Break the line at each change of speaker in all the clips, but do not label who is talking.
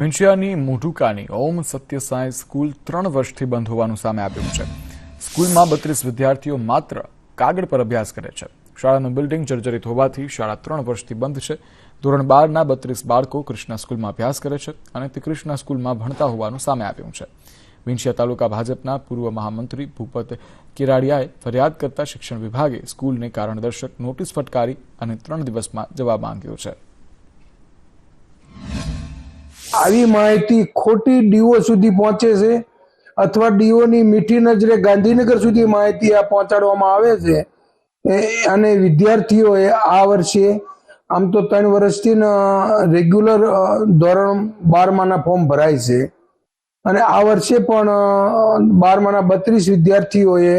વિંછિયાની મોઢુકાની ઓમ સત્ય Sai school ત્રણ વર્ષથી બંધ હોવાનું સામે આવ્યું છે. સ્કૂલમાં બત્રીસ વિદ્યાર્થીઓ માત્ર કાગળ પર અભ્યાસ કરે છે. શાળાનું બિલ્ડિંગ જર્જરિત હોવાથી શાળા ત્રણ વર્ષથી બંધ છે. ધોરણ બારના બત્રીસ બાળકો કૃષ્ણા સ્કૂલમાં અભ્યાસ કરે છે અને તે કૃષ્ણા સ્કૂલમાં ભણતા હોવાનું સામે આવ્યું છે. વિંછિયા તાલુકા ભાજપના પૂર્વ મહામંત્રી ભૂપત કિરાડિયાએ ફરિયાદ કરતા શિક્ષણ વિભાગે સ્કૂલને કારણદર્શક નોટિસ ફટકારી અને ત્રણ દિવસમાં જવાબ માંગ્યો છે.
આવી માહિતી ખોટી ડીઓ સુધી પહોંચે છે અથવા ડીઓની મીઠી નજરે ગાંધીનગર સુધી માહિતી આ પહોંચાડવામાં આવે છે. અને વિદ્યાર્થીઓએ આ વર્ષે આમ તો ત્રણ વર્ષથી રેગ્યુલર ધોરણ બારમાના ફોર્મ ભરાય છે. અને આ વર્ષે પણ બારમાના બત્રીસ વિદ્યાર્થીઓએ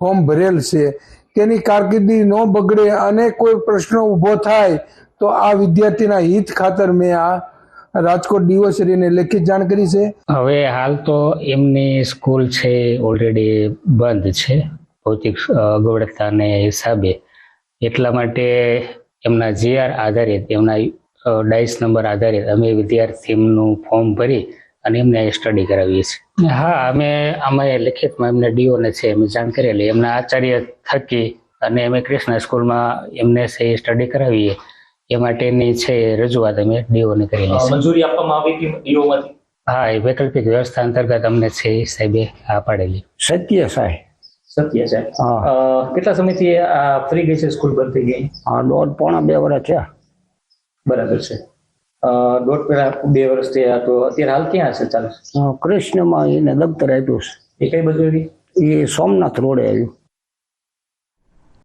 ફોર્મ ભરેલ છે. તેની કારકિર્દી ન બગડે અને કોઈ પ્રશ્ન ઊભો થાય તો આ વિદ્યાર્થીના હિત ખાતર મેં આ રાજકોટ ડીઓશ્રીને લેખિત જાણ કરી છે.
હવે હાલ તો એમની સ્કૂલ છે ઓલરેડી બંધ છે, ભૌતિક અગવડતાને હિસાબે. એટલા માટે એમના જીઆર આધારિત, એમના ડાઇસ નંબર આધારિત અમે વિદ્યાર્થીનું ફોર્મ ભરી અને એમને સ્ટડી કરાવીએ છીએ. હા, અમે અમે લેખિતમાં એમને ડીઓને છે અમે જાણ કરેલી. એમના આચાર્ય થકી અને અમે કૃષ્ણ સ્કૂલમાં એમને છે સ્ટડી કરાવીએ. એ માટેની છે રજૂઆત અમે ડીઓને કરેલી છે
મંજૂરી આપવામાં આવી હતી ડીઓમાંથી?
હા એ વૈકલ્પિક વ્યવસ્થા અંતર્ગત અમને છે એ સાહેબે આ પાડેલી.
સત્ય સાહેબ.
સત્ય સાહેબ કેટલા સમયથી આ ફરી ગઈ છે સ્કૂલ બંધ થઈ ગઈ?
હા દોઢ પોણા બે વર્ષ છે
બરાબર છે. દોઢ પેલા બે વર્ષ થયા તો અત્યારે હાલ ક્યાં છે ચાલે?
કૃષ્ણમાં એને દફતર આપ્યું
એ કઈ બાજુ
એ સોમનાથ રોડે આવ્યું.